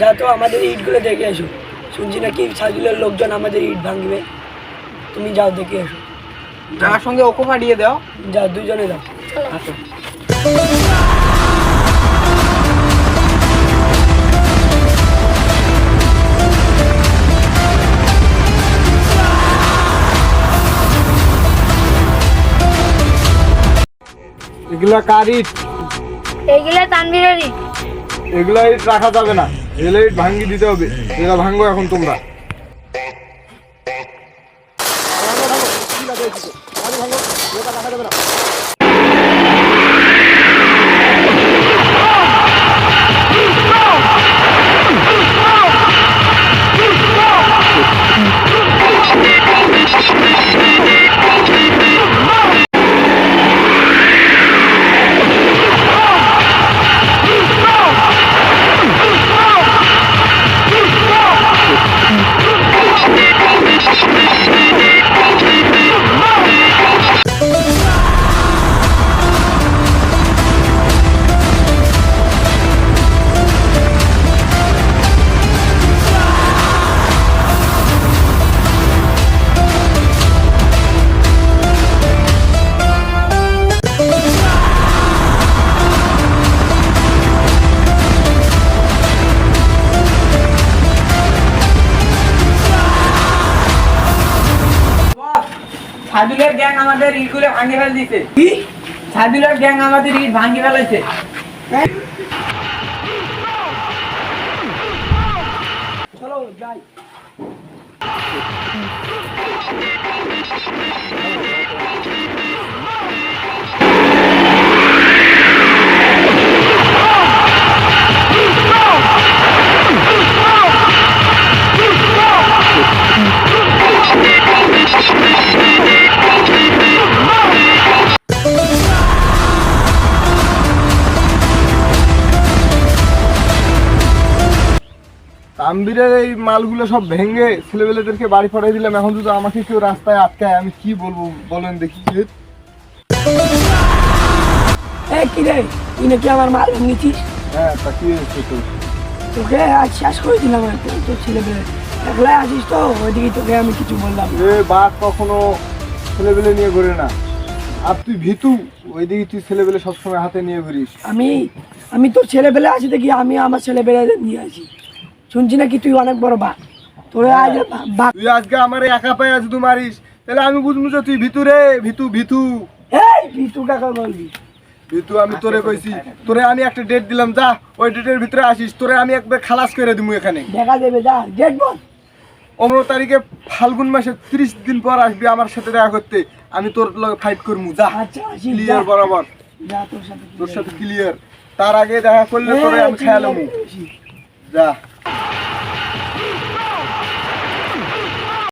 যা তো আমাদের ইটগুলো দেখে এসো। শুনছি নাকি সাজুলের লোকজন আমাদের ইট ভাঙবে। তুমি যাও দেখে এসো। আমার সঙ্গে ওকে পাঠিয়ে দাও। যাও দুজনে যাও। আচ্ছা এগুলা কার ইট? এইগুলা তানভীরের ইট। এগুলা ইট রাখা যাবে না। এগুলা ভাঙ্গি দিতে হবে। এগুলা ভাঙ্গো এখন তোমরা। সাদুলের গ্যাং আমাদের ইটগুলো ভাঙে ফেল দিছে কি? সাদুলের গ্যাং আমাদের ইট ভাঙে ফেলেছে চলো যাই। তাম্বিরের এই মালগুলো সব ভেঙে ছেলেবেলেদেরকে বাড়ি পাঠিয়ে দিলাম। এখন যদি আমাকে কেউ রাস্তায় আটকায় আমি কি বলব? বলেন দেখি। কি রে? তুই নাকি আমার মাল ভাঙিছিস? হ্যাঁ তা কি হয়েছে তোর? তোকে আজ শেষ করে দিলাম তোর একলাই আসিস তো ওইদিকে তোকে আমি কিছু বললাম। এ বাঘ কখনো ছেলেবেলে নিয়ে ঘুরে না। আর তুই ভীতু ওইদিকে তুই ছেলেবেলে সবসময় হাতে নিয়ে ঘুরিস। আমি আমি তোর ছেলে পেলে আসি দেখি আমি আমার ছেলে পেলে নিয়ে আসি শুনছি নাকি তুই অনেক বড় বাঘ। তোর আজ বা- বাঘ তুই আজকে আমার একা পায়ে শুধু মারিস। তাহলে আমি বুঝব যে তুই ভিতু রে ভিতু ভিতু। এই ভিতু কাকা বলবি? ভিতু আমি তোরে কইছি তোরে আমি একটা ডেট দিলাম যা ওই ডেটের ভিতরে আসিস তোরে আমি একবার খালাস করে দিবো এখানে। দেখা দেবে যা গেট বল। পনেরো তারিখে ফাল্গুন মাসে ত্রিশ দিন পর আসবি আমার সাথে দেখা করতে আমি তোর লগে ফাইট করব যা। আচ্ছা। ক্লিয়ার বরাবর। তোর সাথে ক্লিয়ার তার আগে দেখা করলে তোরে আমি আসি। যা।